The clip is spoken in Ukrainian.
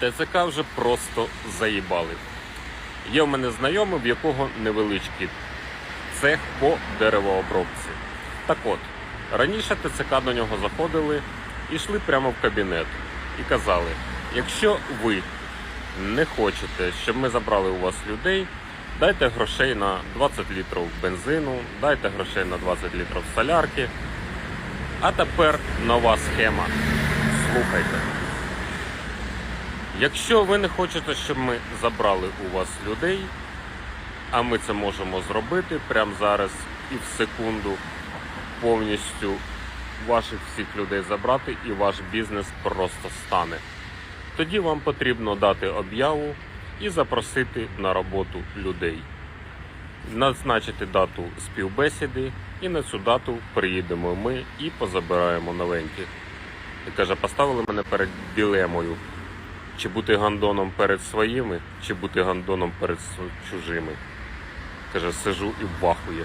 ТЦК вже просто заїбали. Є в мене знайомий, в якого невеличкий цех по деревообробці. Так от, раніше ТЦК до нього заходили і йшли прямо в кабінет і казали: якщо ви не хочете, щоб ми забрали у вас людей, дайте грошей на 20 літрів бензину, дайте грошей на 20 літрів солярки. А тепер нова схема. Слухайте. Якщо ви не хочете, щоб ми забрали у вас людей, а ми це можемо зробити прямо зараз і в секунду повністю ваших всіх людей забрати, і ваш бізнес просто стане. Тоді вам потрібно дати об'яву і запросити на роботу людей, назначити дату співбесіди, і на цю дату приїдемо ми і позабираємо новеньких. І каже, поставили мене перед дилемою. Чи бути гандоном перед своїми, чи бути гандоном перед чужими. Каже, сижу і вахує.